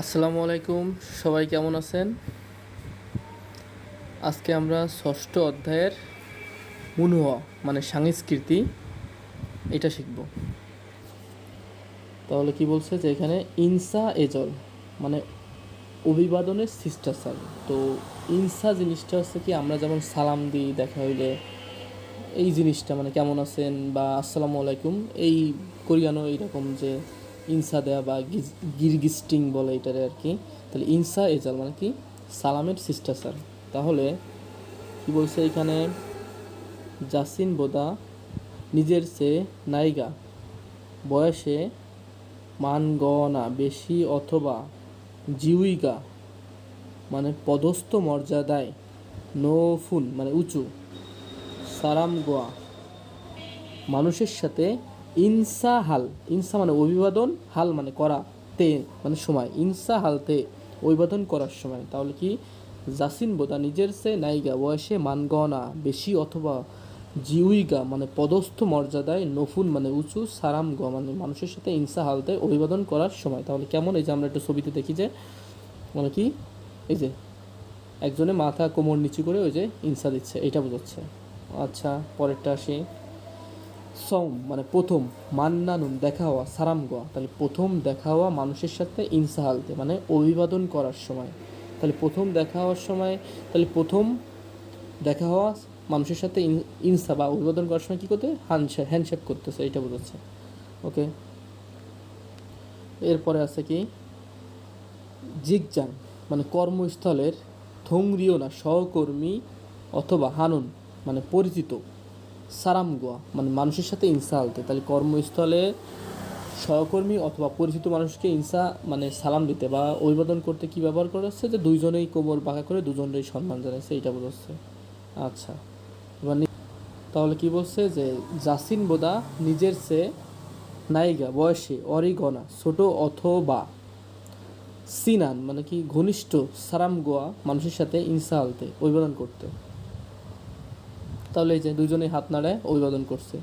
আসসালামু আলাইকুম, সবাই কেমন আছেন? আজকে আমরা ষষ্ঠ অধ্যায়ের মুনুয়া মানে সংস্কৃতি, এটা শিখব। তাহলে কি বলছে যে এখানে ইনসা এজল মানে অভিবাদনের শিষ্টাচার। তো ইনসা জিনিসটা হচ্ছে কি, আমরা যেমন সালাম দিই, দেখা হইলে এই জিনিসটা মানে কেমন আছেন বা আসসালামু আলাইকুম, এই কোরিয়ানো এইরকম যে ইনসা দেয়া বা গিরগিস্টিং বলে এটারে আর কি। তাহলে ইনসা এজাল মানে কি? সালামের শিষ্টাচার তাহলে কি বলছে এখানে? জাসিন বোদা নিজের চেয়ে নায়িকা। বয়সে মান গণনা বেশি অথবা জিউইগা মানে পদস্থ মর্যাদায় নফুন মানে উঁচু সারাম গোয়া মানুষের সাথে ইনসা হাল, ইনসা মানে অভিবাদন, হাল মানে করা তে মানে সময়। ইনসা হালতে, অভিবাদন করার সময়। তাহলে কি? জাসিন বোদা নিজের সে নায়িকা, বয়সে মানগনা বেশি অথবা জিউইগা মানে পদস্থ মর্যাদায় নফুন মানে উঁচু, সারাম গ মানে মানুষের সাথে ইনসা হালতে অভিবাদন করার সময়। তাহলে কেমন? এই যে আমরা একটা ছবিতে দেখি যে মানে কি? এই যে, একজনে মাথা কোমর নিচু করে ওই যে ইনসা দিচ্ছে, এটা বোঝাচ্ছে। আচ্ছা পরেরটা আসি। সম মানে প্রথম, মান্নানুন দেখা হওয়া সারাম গোয়া তাহলে প্রথম দেখা হওয়া মানুষের সাথে ইনসা হালতে মানে অভিবাদন করার সময়। তাহলে প্রথম দেখা হওয়ার সময়, তাহলে প্রথম দেখা হওয়া মানুষের সাথে ইনসা বা অভিবাদন করার সময় কী করতে হ্যান্ডশেক হ্যান্ডশেক করতেছে এটা বোঝাচ্ছে। ওকে? এরপরে আছে কি? জিগজাং মানে কর্মস্থলের থংরিও না, সহকর্মী অথবা হানুন মানে পরিচিত। সারাম গোয়া। মানে মানুষের সাথে ইনসা আলতে। তাহলে কর্মস্থলে সহকর্মী অথবা পরিচিত মানুষকে ইনসা মানে সালাম দিতে বা অভিবাদন করতে কি ব্যবহার করা হচ্ছে? যে দুইজনেই কোমর বাঁকা করে দুজনেই সম্মান জানাচ্ছে এইটা বোঝাচ্ছে আচ্ছা। এবার তাহলে কি বলছে যে, জাসিন বোদা নিজের সে নায়িকা, বয়সে অরিগনা ছোট অথবা সিনান মানে কি ঘনিষ্ঠ সারাম গোয়া মানুষের সাথে ইনসা আলতে, অভিবাদন করতে। তাহলে এই যে দুজনেই হাত নাড়ায় অভিবাদন করছে।